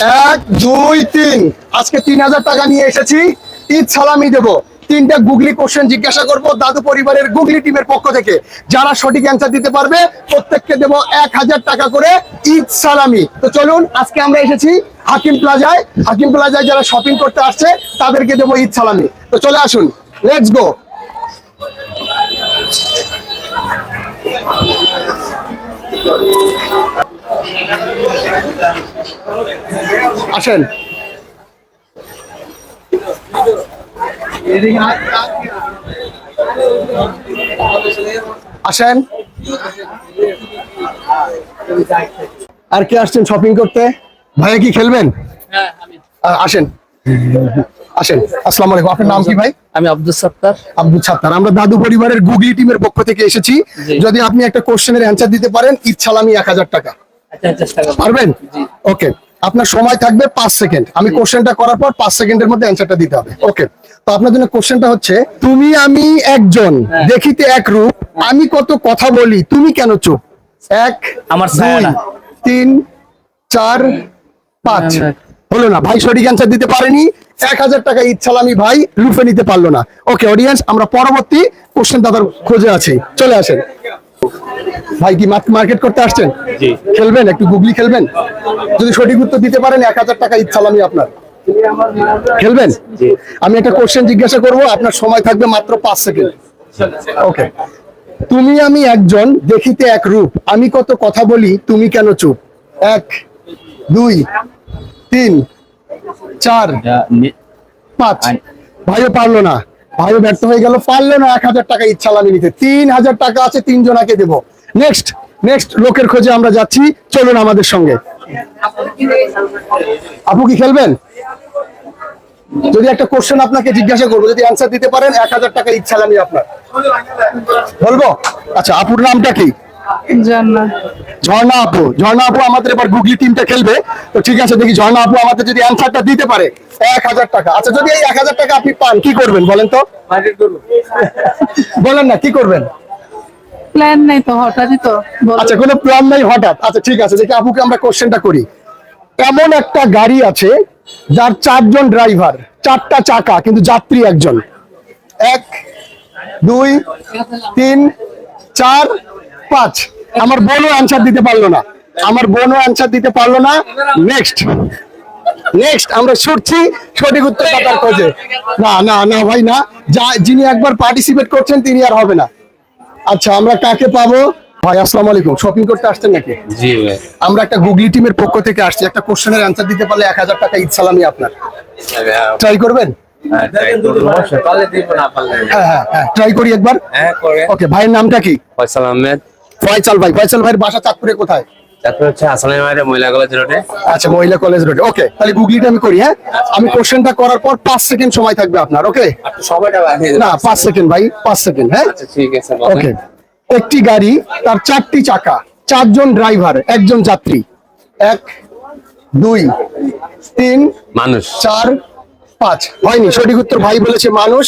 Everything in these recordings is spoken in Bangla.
এক, দুই, তিন। আজকে তিন হাজার টাকা নিয়ে এসেছি। ঈদ সালামি দেব। তিনটা গুগলি কোশ্চেন জিজ্ঞাসা করব দাদু পরিবারের গুগলি টিমের পক্ষ থেকে। যারা সঠিক অ্যান্সার দিতে পারবে, প্রত্যেককে দেব এক হাজার টাকা করে ঈদ সালামি। তো চলুন, আজকে আমরা এসেছি হাকিম প্লাজায় হাকিম প্লাজায় যারা শপিং করতে আসছে, তাদেরকে দেবো ঈদ সালামি। তো চলে আসুন লেটস গো আসেন। আসেন। আর কে আসছেন শপিং করতে? ভাইয়া কি খেলবেন? আসেন। আসেন। আসসালামু আলাইকুম। আপনার নাম কি ভাই? আমি আব্দুল সত্তার। আব্দুল সাত্তার। আমরা দাদু পরিবারের গুগলি টিমের পক্ষ থেকে এসেছি। যদি আপনি একটা কোশ্চেনের অ্যান্সার দিতে পারেন সালামি এক হাজার টাকা। আচ্ছা চেষ্টা পারবেন? জি। ওকে আপনার সময় থাকবে পাঁচ সেকেন্ড। আমি কোশ্চেনটা করার পর পাঁচ সেকেন্ডের মধ্যে অ্যান্সারটা দিতে হবে। ওকে তো আপনার জন্য কোশ্চেনটা হচ্ছে তুমি আমি একজন হ্যাঁ। দেখিতে এক রূপ আমি কত কথা বলি তুমি কেন চুপ? এক আমার দুই তিন চার পাঁচ। না। হলো না। ভাই সঠিক অ্যান্সার দিতে পারেনি। এক হাজার টাকা সালামি ভাই লুফে নিতে পারল না। ওকে অডিয়েন্স আমরা পরবর্তী কোশ্চেন দাদার খোঁজে আছি। চলে আসেন। ভাই কি মার্কেট করতে আসছেন? খেলবেন? একটু গুগলি খেলবেন? যদি সঠিক উত্তর দিতে পারেন এক হাজার টাকা সালামি আপনার। খেলবেন? আমি একটা কোশ্চেন জিজ্ঞাসা করব আপনার সময় থাকবে মাত্র পাঁচ সেকেন্ড। ওকে তুমি আমি একজন দেখিতে এক রূপ। আমি কত কথা বলি তুমি কেন চুপ? এক দুই তিন চার পাঁচ। ভাইও পারল না। ভাইও ব্যর্থ হয়ে গেল পারল না এক হাজার টাকা ইচ্ছা লামি নিতে। তিন হাজার টাকা আছে তিন জনাকে দেবো। নেক্সট নেক্সট লোকের খোঁজে আমরা যাচ্ছি। চলুন আমাদের সঙ্গে। আপু কি খেলবেন? যদি একটা কোশ্চেন আপনাকে জিজ্ঞাসা করব যদি অ্যান্সার দিতে পারেন এক হাজার টাকা ইচ্ছা লামি আপনার। বলব? আচ্ছা আপুর নামটা কি? ঝর্ণা। আপু। ঝর্ণা আপু আমাদের এবার গুগলি টিমটা খেলবে। তো ঠিক আছে দেখি ঝর্ণা আপু আমাদের যদি অ্যান্সারটা দিতে পারে এক হাজার টাকা। আচ্ছা যদি এই এক হাজার টাকা আপনি পান কি করবেন বলেন তো? বলেন না কি করবেন? প্ল্যান নাই তো, হঠাৎই তো আচ্ছা কোনো প্ল্যান নাই হঠাৎ। আচ্ছা ঠিক আছে, দেখি আপুকে আমরা কোশ্চেনটা করি। এমন একটা গাড়ি আছে, যার চারজন ড্রাইভার চারটা চাকা, কিন্তু যাত্রী একজন। এক, দুই, তিন, চার, পাঁচ। আমার বোনও অ্যান্সার দিতে পারল না। আমার বোনও অ্যান্সার দিতে পারল না। নেক্সট নেক্সট আমরা ছুটছি সঠিক উত্তর খোঁজে। না না না ভাই, না। যা, যিনি একবার পার্টিসিপেট করছেন, তিনি আর হবে না। আচ্ছা আমরা কাকে পাবো? ভাই আসসালামু আলাইকুম। শপিং করতে আসছেন নাকি? জি ভাই। আমরা একটা গুগলি টিমের পক্ষ থেকে আসছি। একটা কোশ্চেনের অ্যানসার দিতে পারলে এক হাজার টাকা ঈদ আমি আপনার। ট্রাই করবেন? পারলে দিব না পারলে হ্যাঁ হ্যাঁ হ্যাঁ। ট্রাই করি একবার। হ্যাঁ করে ওকে ভাইয়ের নামটা কি? ফয়সাল আহমেদ। ফয়সাল ভাই। ফয়সাল ভাইয়ের বাসা চাঁদপুরে কোথায়? তারপর হচ্ছে মায়ের মহিলা কলেজ রোডে আচ্ছা মহিলা কলেজ রোডে ওকে তাহলে গুগলিটা আমি করি হ্যাঁ? আমি কোশ্চেনটা করার পর পাঁচ সেকেন্ড সময় থাকবে আপনার ওকে সময়টা না পাঁচ সেকেন্ড ভাই পাঁচ সেকেন্ড হ্যাঁ? আচ্ছা ঠিক আছে ওকে একটি গাড়ি তার চারটি চাকা চারজন ড্রাইভার একজন যাত্রী। এক দুই তিন মানুষ। চার পাঁচ। হয়নি সঠিক উত্তর ভাই বলেছে মানুষ।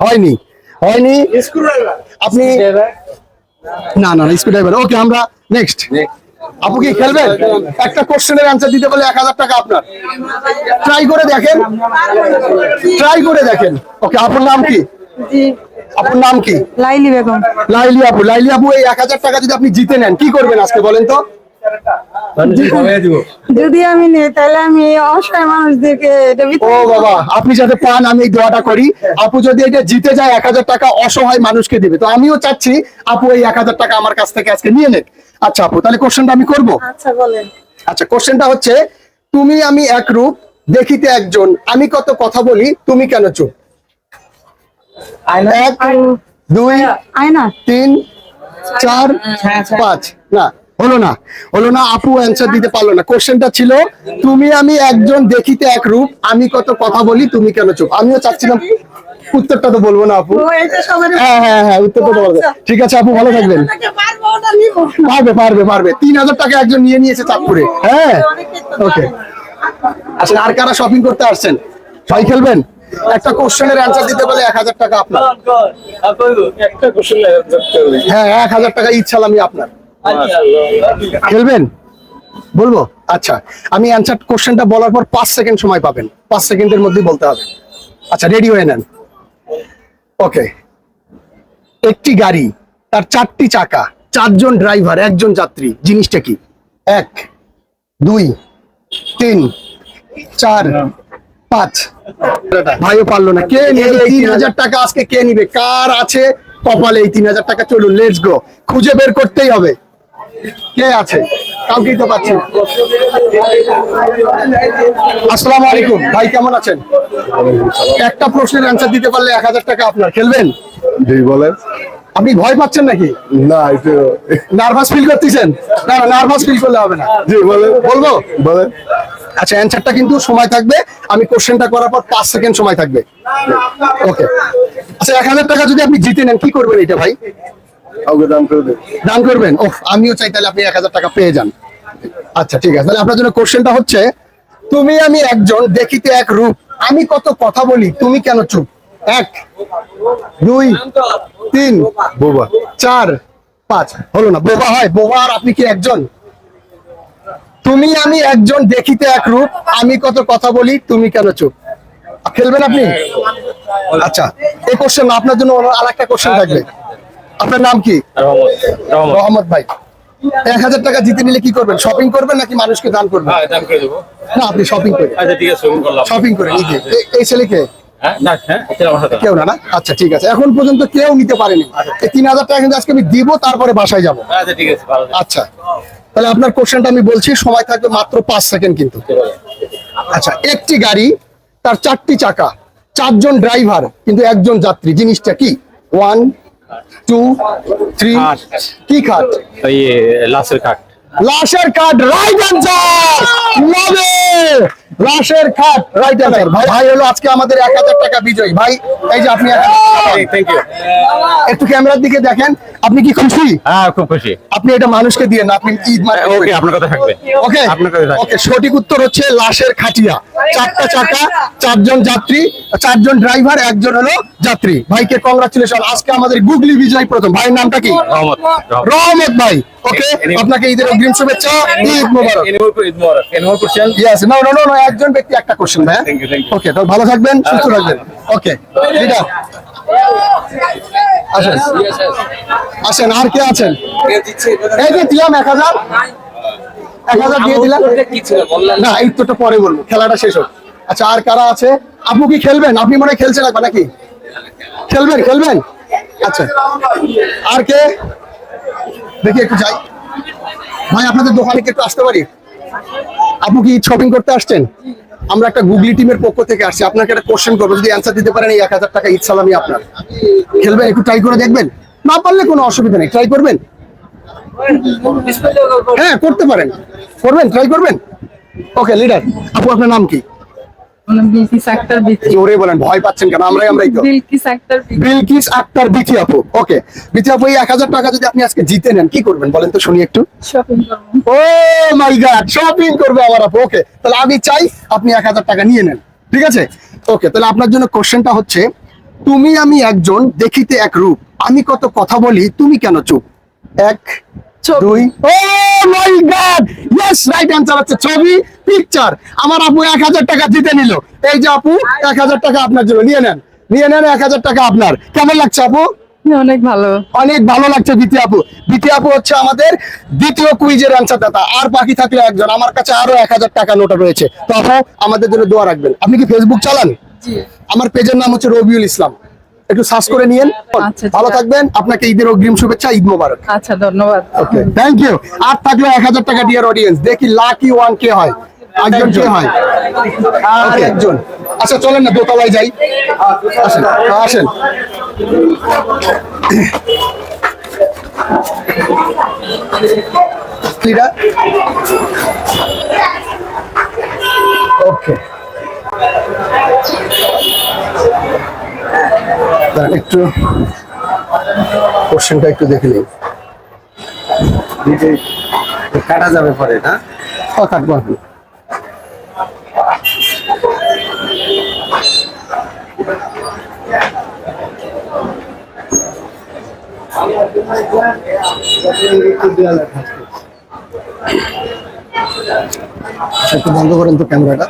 হয়নি। হয়নি? আপনি না না স্ক্রু ড্রাইভার ওকে আমরা নেক্সট আপু কি খেলবেন? একটা কোশ্চেনের অ্যান্সার দিতে বলে এক হাজার টাকা আপনার। ট্রাই করে দেখেন। ট্রাই করে দেখেন। ওকে আপনার নাম কি? আপনার নাম কি? লাইলি বেগম। লাইলি আপু। লাইলি আপু এই এক হাজার টাকা যদি আপনি জিতে নেন কি করবেন আজকে বলেন তো? যদি আমি নেই তাহলে আমি অসহায় মানুষদেরকে ও বাবা আপনি যাতে পান আমি দোয়াটা করি। আপু যদি এটা জিতে যায় এক হাজার টাকা অসহায় মানুষকে দিবে। তো আমিও চাচ্ছি আপু এই এক হাজার টাকা আমার কাছ থেকে আজকে নিয়ে নেক। আচ্ছা আপু তাহলে কোশ্চেনটা আমি করব? আচ্ছা বলেন। আচ্ছা কোশ্চেনটা হচ্ছে তুমি আমি এক রূপ দেখিতে একজন। আমি কত কথা বলি তুমি কেন চুপ? এক দুই আয়না। তিন চার পাঁচ। না হলো না হলো না আপু অ্যান্সার দিতে পারল না। কোশ্চেনটা ছিল তুমি আমি একজন দেখিতে এক রূপ আমি কত কথা বলি তুমি কেন চুপ? আমিও চাচ্ছিলাম উত্তরটা তো বলব না আপু। হ্যাঁ হ্যাঁ হ্যাঁ উত্তরটা তো বলব। ঠিক আছে আপু ভালো থাকবেন। পারব পারবে পারবে তিন হাজার টাকা একজন নিয়ে নিয়েছে চাঁদপুরে। হ্যাঁ? ওকে আচ্ছা আর কারা শপিং করতে আসছেন? সবাই খেলবেন? একটা কোশ্চেনের অ্যান্সার দিতে বলে এক হাজার টাকা আপনার। একটা হ্যাঁ এক হাজার টাকা ইচ্ছা আমি আপনার। খেলবেন? বলব? আচ্ছা আমি অ্যান্সার কোশ্চেনটা বলার পর পাঁচ সেকেন্ড সময় পাবেন। পাঁচ সেকেন্ডের মধ্যে বলতে হবে। আচ্ছা রেডি হয়ে নেন। ওকে একটি গাড়ি তার চারটি চাকা চারজন ড্রাইভার একজন যাত্রী জিনিসটা কি? এক দুই তিন চার পাঁচ। ভাইও পারল না। কে নেবে তিন হাজার। টাকা আজকে কে নিবে? কার আছে? কপালে এই তিন হাজার টাকা। চলুন লেটস গো খুঁজে বের করতেই হবে। কে আছে? কাউকেই তো পাচ্ছি। আসসালামু আলাইকুম। ভাই কেমন আছেন? একটা প্রশ্নের অ্যান্সার দিতে পারলে এক হাজার টাকা আপনার। খেলবেন? বলেন। আপনি ভয় পাচ্ছেন নাকি? না একটু নার্ভাস ফিল করতেছেন? না না নার্ভাস ফিল করলে হবে না। জি বলেন। বলব? বলেন। আচ্ছা অ্যান্সারটা কিন্তু সময় থাকবে। আমি কোশ্চেনটা করার পর পাঁচ সেকেন্ড সময় থাকবে। ওকে আচ্ছা এক হাজার টাকা যদি আপনি জিতে নেন কি করবেন এটা ভাই? কাউকে দান করে দেন দান করবেন? ও আমিও চাই তাহলে আপনি এক হাজার টাকা পেয়ে যান। আচ্ছা ঠিক আছে। তাহলে আপনার জন্য কোশ্চেনটা হচ্ছে তুমি আমি একজন দেখিতে এক রূপ। আমি কত কথা বলি তুমি কেন চুপ? এক দুই তিন বোবা। চার পাঁচ। হলো না বোবা হয়। বোবা আর আপনি কি একজন? তুমি আমি একজন দেখিতে এক রূপ। আমি কত কথা বলি তুমি কেন চুপ? খেলবেন আপনি? আচ্ছা এই কোশ্চেন আপনার জন্য আর একটা কোশ্চেন থাকবে। আপনার নাম কি? রহমত ভাই। এক হাজার টাকা জিতে নিলে কি করবেন? শপিং করবেন নাকি মানুষকে দান করবেন? হ্যাঁ করে না আপনি শপিং আচ্ছা করলাম। শপিং করেন এই যে, এই- ছেলেকে? হ্যাঁ হ্যাঁ সাথে কেউ না না? আচ্ছা ঠিক আছে। এখন পর্যন্ত কেউ নিতে পারেনি। তিন হাজার টাকা কিন্তু আজকে আমি দিব তারপরে বাসায় যাব। আচ্ছা ঠিক আছে ভালো আচ্ছা। তাহলে আপনার কোশ্চেনটা আমি বলছি সময় থাকবে মাত্র পাঁচ সেকেন্ড কিন্তু। আচ্ছা একটি গাড়ি তার চারটি চাকা চারজন ড্রাইভার কিন্তু একজন যাত্রী। জিনিসটা কি? ওয়ান টু থ্রি খাট। কি খাট ওই লাশের কাঠ লাশের কাট রাইট অ্যান্সার লবে লাশের কাট রাইট অ্যান্সার ভাই ভাই হলো আজকে আমাদের এক হাজার টাকা বিজয়। ভাই এই যে আপনি 1000 থ্যাংক ইউ একটু ক্যামেরার দিকে দেখেন। আপনি কি খুশি? হ্যাঁ খুব খুশি। আপনি এটা মানুষকে দিয়ে না আপনি ঈদ মার্কেট ওকে আপনার কথা থাকবে। ওকে আপনার কথা থাকবে। ওকে সঠিক উত্তর হচ্ছে লাশের খাটিয়া। চারটা চাকা চারজন যাত্রী চারজন ড্রাইভার একজন হলো যাত্রী। ভাইকে কংগ্রাচুলেশন আজকে আমাদের গুগলি বিজয় প্রথম। ভাইয়ের নামটা কি? রহমত। রহমত ভাই। ওকে আপনাকে ঈদের অগ্রিম শুভেচ্ছা ঈদ মোবারক। ঈদ মোবারক animal question yes no no no no একজন ব্যক্তি একটা কোশ্চেন ভাই. ওকে তো ভালো থাকবেন সুস্থ থাকবেন। ওকে লিডার আসেন। আসেন আর কে আছেন? এই যে দিলাম এক হাজার। এক হাজার দিয়ে দিলাম। না এই তো পরে বলব। খেলাটা শেষ হোক। আচ্ছা আর কারা আছে? আপনি কি খেলবেন? আপনি মনে হয় খেলছেন একবার নাকি? খেলবেন খেলবেন? আচ্ছা। আর কে? দেখি একটু যাই। ভাই, আপনাদের দোকানে কি একটু আসতে পারি? আপু কি শপিং করতে আসছেন? আমরা একটা গুগলি টিমের পক্ষ থেকে আসছি। আপনাকে একটা কোশ্চেন করব। যদি অ্যান্সার দিতে পারেন, এই এক হাজার টাকা ঈদ সালামি আপনার। খেলবেন? একটু ট্রাই করে দেখবেন? না পারলে কোনো অসুবিধা নেই। ট্রাই করবেন? হ্যাঁ করতে পারেন। করবেন? ট্রাই করবেন? ওকে লিডার আপু, আপনার নাম কি? বিলকিস আক্তার বিচি। জোরে বলেন ভয় পাচ্ছেন কেন? আমরাই আমরাই তো। বিলকিস আক্তার বিলকিস আক্তার বিথি আপু ওকে। বিথি আপু এই এক হাজার টাকা যদি আপনি আজকে জিতে নেন কি করবেন বলেন তো শুনি একটু? শপিং করব। ও মাই গড শপিং করবে আমার আপু ওকে। তাহলে আমি চাই আপনি এক হাজার টাকা নিয়ে নেন ঠিক আছে? ওকে তাহলে আপনার জন্য কোশ্চেনটা হচ্ছে তুমি আমি একজন দেখিতে এক রূপ আমি কত কথা বলি তুমি কেন চুপ? এক ছবি। ও my God! Yes right answer হচ্ছে ছবি পিকচার আমার আপু এক হাজার টাকা জিতে নিল। এই যে আপু এক হাজার টাকা আপনার জন্য। নিয়ে নেন নিয়ে নেন এক হাজার টাকা আপনার। কেমন লাগছে আপু? অনেক ভালো। অনেক ভালো লাগছে আপু। আপু হচ্ছে আমাদের দ্বিতীয় কুইজের অ্যান্সার দাতা। আর বাকি থাকলে একজন। আমার কাছে আরও এক হাজার টাকা নোটা রয়েছে। তো আপু আমাদের জন্য দোয়া রাখবেন। আপনি কি ফেসবুক চালান? আমার পেজের নাম হচ্ছে রবিউল ইসলাম। একটু সার্চ করে নিয়েন। আচ্ছা, ভালো থাকবেন। আপনাকে ঈদের অগ্রিম শুভেচ্ছা ঈদ মোবারক। আচ্ছা ধন্যবাদ। ওকে থ্যাংক ইউ আর থাকলে এক হাজার টাকা ডিয়ার অডিয়েন্স দেখি লাকি ওয়ান কে হয়। একজন কে হয়? আর একজন। আচ্ছা চলেন না দোতলায় যাই। আসেন আসেন। ওকে। দাঁড়ান, একটু কোশ্চেনটা একটু দেখে নিন কাটা যাবে পরে না? ও কাটবো আপনি একটু বন্ধ করেন তো ক্যামেরাটা।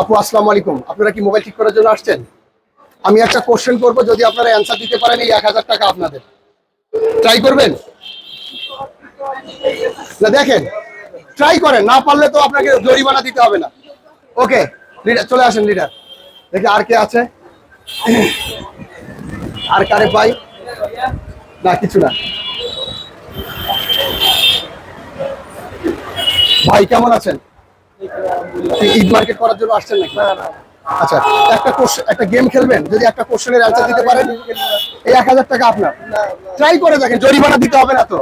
আপু, আসসালামু আলাইকুম। আপনারা কি মোবাইল ঠিক করার জন্য আসছেন? আমি একটা কোশ্চেন করব, যদি আপনারা অ্যান্সার দিতে পারেন, এই এক হাজার টাকা আপনাদের। ট্রাই করবেন? না, দেখেন ট্রাই করেন, না পারলে তো আপনাকে জরিমানা দিতে হবে না। ওকে লিডার চলে আসেন লিডার দেখি আর কে আছে? আর কারে পাই? না, কিছু না। ভাই, কেমন আছেন? ঈদ মার্কেট করার জন্য আসছেন নাকি? আচ্ছা একটা কোশ্চেন একটা গেম খেলবেন যদি একটা কোশ্চেনের অ্যান্সার দিতে পারেন এই এক হাজার টাকা আপনার। ট্রাই করে দেখেন জরিমানা দিতে হবে না তো।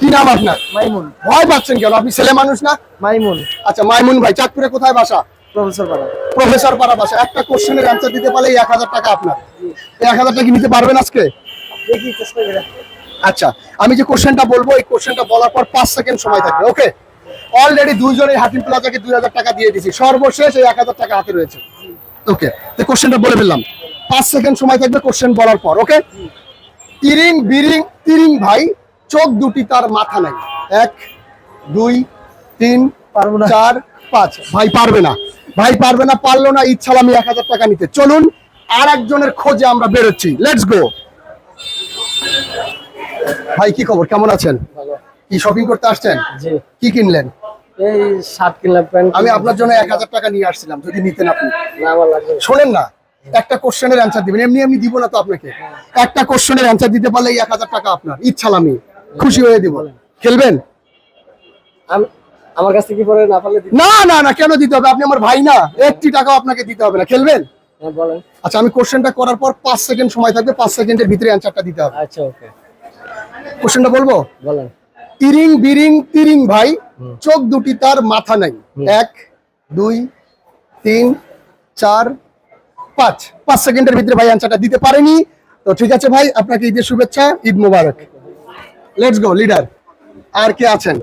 কি নাম আপনার? মাইমুন। ভয় পাচ্ছেন কেন? আপনি ছেলে মানুষ না? মাইমুন। আচ্ছা মাইমুন ভাই চাঁদপুরে কোথায় বাসা? প্রফেসর পাড়া। প্রফেসর পাড়া বাসা। একটা কোশ্চেনের অ্যান্সার দিতে পারলে এই এক হাজার টাকা আপনার। এই এক হাজার টাকা নিতে পারবেন আজকে? দেখি চেষ্টা করে আচ্ছা আমি যে কোশ্চেনটা বলব এই কোশ্চেনটা বলার পর পাঁচ সেকেন্ড সময় থাকবে ওকে অলরেডি দুইজনে হাকিম প্লাজাকে দুই হাজার টাকা দিয়ে দিছি সর্বশেষ এই এক হাজার টাকা হাতে রয়েছে। ওকে তো কোশ্চেনটা বলে ফেললাম। পাঁচ সেকেন্ড সময় থাকবে কোশ্চেন বলার পর ওকে তিরিং বিরিং তিরিং ভাই চোখ দুটি তার মাথা নাই। এক দুই তিন পারব না। চার পাঁচ। ভাই পারবে না। ভাই পারবে না পারল না ইচ্ছা আমি এক হাজার টাকা নিতে। চলুন আর একজনের খোঁজে আমরা বেরোচ্ছি। লেটস গো ভাই কি খবর? কেমন আছেন? কি শপিং করতে আসছেন? কি কিনলেন? এই শার্ট কিনলাম প্যান্ট আমি আপনার জন্য এক হাজার টাকা নিয়ে আসছিলাম যদি নিতেন আপনি। শোনেন না একটা কোশ্চেনের অ্যান্সার দিবেন। এমনি এমনি দিব না তো আপনাকে। একটা কোশ্চেনের অ্যান্সার দিতে পারলে এক হাজার টাকা আপনার। ইচ্ছা আমি খুশি হয়ে দিব। খেলবেন? আমার কাছ থেকে পরে না পারলে না না না কেন দিতে হবে? আপনি আমার ভাই না। একটি টাকাও আপনাকে দিতে হবে না। খেলবেন? হ্যাঁ, বলেন। আচ্ছা আমি কোশ্চেনটা করার পর পাঁচ সেকেন্ড সময় থাকবে। পাঁচ সেকেন্ডের ভিতরে অ্যান্সারটা দিতে হবে। আচ্ছা ওকে। কোশ্চেনটা বলব? বলেন। তিরিং বিরিং তিরিং ভাই চোখ দুটি তার মাথা নাই। এক দুই তিন চার পাঁচ। পাঁচ সেকেন্ডের ভিতরে ভাই অ্যান্সারটা দিতে পারেনি। তো ঠিক আছে ভাই আপনাকে ঈদের শুভেচ্ছা ঈদ মোবারক। লেটস গো লিডার আর কে আছেন?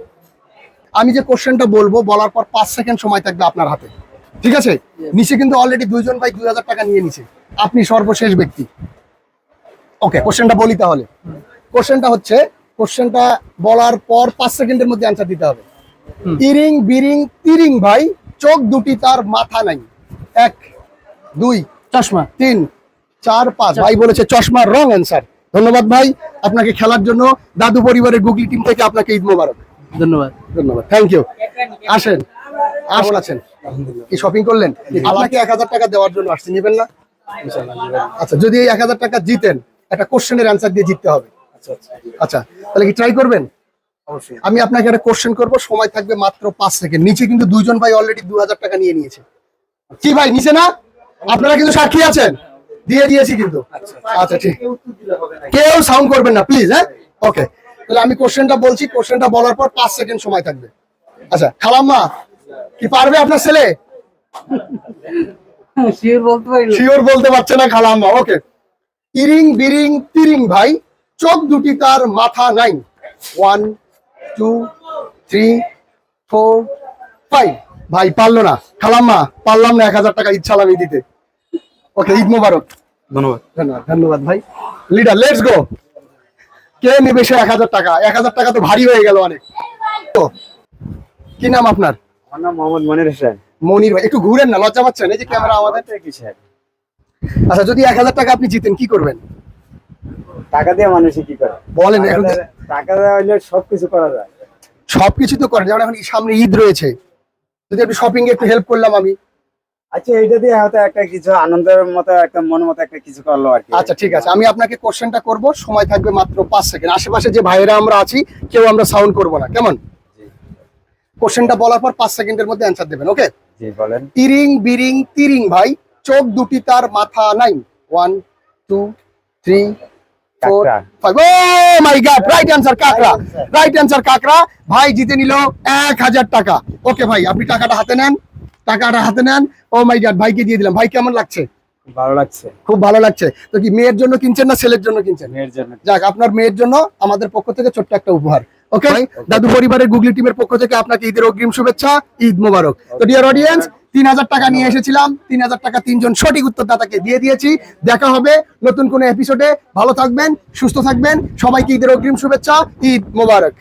আমি যে কোশ্চেনটা বলব বলার পর পাঁচ সেকেন্ড সময় থাকবে আপনার হাতে। ঠিক আছে? নিচে কিন্তু অলরেডি দুইজন ভাই দুই হাজার টাকা নিয়ে নিছে। আপনি সর্বশেষ ব্যক্তি। ওকে কোশ্চেনটা বলি তাহলে। কোশ্চেনটা হচ্ছে কোশ্চেনটা বলার পর পাঁচ সেকেন্ডের মধ্যে অ্যান্সার দিতে হবে। তিরিং বিরিং তিরিং ভাই চোখ দুটি তার মাথা নাই। এক দুই চশমা। তিন চার পাঁচ। ভাই বলেছে চশমার রং অ্যান্সার ধন্যবাদ ভাই আপনাকে খেলার জন্য। দাদু পরিবারের গুগলি টিম থেকে আপনাকে ঈদ মোবারক। ধন্যবাদ। ধন্যবাদ। থ্যাংক ইউ আসেন। কেমন আছেন? কি শপিং করলেন? আপনাকে এক হাজার টাকা দেওয়ার জন্য আসছি নেবেন না? আচ্ছা যদি এই এক হাজার টাকা জিতেন একটা কোশ্চেনের অ্যান্সার দিয়ে জিততে হবে। আচ্ছা তাহলে কি ট্রাই করবেন? অবশ্যই। আমি আপনাকে একটা কোশ্চেন করব সময় থাকবে মাত্র পাঁচ সেকেন্ড নিচে কিন্তু দুইজন ভাই অলরেডি দু হাজার টাকা নিয়ে নিয়েছে। কি ভাই নিচে না? আপনারা কিন্তু সাক্ষী আছেন? দিয়ে দিয়েছি কিন্তু। আচ্ছা ঠিক। কেউ সাউন্ড করবেন না প্লিজ হ্যাঁ? ওকে তাহলে আমি কোশ্চেনটা বলছি কোশ্চেনটা বলার পর পাঁচ সেকেন্ড সময় থাকবে। আচ্ছা খালাম্মা কি পারবে আপনার ছেলে? শিওর বলতে পারি শিওর বলতে পারছে না খালাম্মা ওকে ইরিং বিরিং তিরিং ভাই চোখ দুটি তার মাথা নাই। One two three four five ভাই পারল না। খালাম্মা পারলাম না এক হাজার টাকা ইচ্ছা আমি দিতে। ওকে ঈদ মোবারক। ধন্যবাদ। ধন্যবাদ ধন্যবাদ ভাই। লিডার লেটস গো কে নেবে সে এক হাজার টাকা? এক হাজার টাকা তো ভারী হয়ে গেল অনেক। তো, কি নাম আপনার? আমার নাম মোহাম্মদ মনির হোসেন। মনির ভাই একটু ঘুরেন না লজ্জা পাচ্ছেন? এই যে ক্যামেরা আমাদের আচ্ছা যদি এক হাজার টাকা আপনি জিতেন কি করবেন? টাকা দিয়ে মানুষে কি করে? বলেন টাকা দেওয়া হইলে সবকিছু করা যায়। সবকিছু তো করেন যেমন এখন সামনে ঈদ রয়েছে। যদি একটু শপিং এ একটু হেল্প করলাম আমি। আচ্ছা এইটা দিয়ে হয়তো একটা কিছু আনন্দের মতো একটা মনের মতো একটা কিছু করল আর কি। আচ্ছা ঠিক আছে। আমি আপনাকে কোশ্চেনটা করব। সময় থাকবে মাত্র পাঁচ সেকেন্ড আশেপাশে যে ভাইয়েরা আমরা আছি কেউ আমরা সাউন্ড করব না। কেমন? কোশ্চেনটা বলার পর পাঁচ সেকেন্ডের মধ্যে অ্যান্সার দেবেন ওকে জি বলেন। তিরিং বিরিং তিরিং। ভাই চোখ দুটি তার মাথা নাই। ওয়ান টু থ্রি ফোর কাকড়া। Five oh my God right answer কাকরা right answer কাকরা ভাই জিতে নিল এক হাজার টাকা। ওকে ভাই আপনি টাকাটা হাতে নেন। টাকাটা হাতে নেন। ও মাই গড ভাইকে দিয়ে দিলাম। ভাই কেমন লাগছে? ভালো লাগছে। খুব ভালো লাগছে। তো কি মেয়ের জন্য কিনছেন না ছেলের জন্য কিনছেন? মেয়ের জন্য। যাক আপনার মেয়ের জন্য আমাদের পক্ষ থেকে ছোট্ট একটা উপহার। ওকে দাদু পরিবারের গুগলি টিমের পক্ষ থেকে আপনাকে ঈদের অগ্রিম শুভেচ্ছা ঈদ মোবারক। তো ডিয়ার অডিয়েন্স তিন হাজার টাকা নিয়ে এসেছিলাম। তিন হাজার টাকা তিনজন সঠিক উত্তরদাতাকে দিয়ে দিয়েছি। দেখা হবে নতুন কোনো এপিসোডে ভালো থাকবেন, সুস্থ থাকবেন। সবাইকে ঈদের অগ্রিম শুভেচ্ছা, ঈদ মোবারক।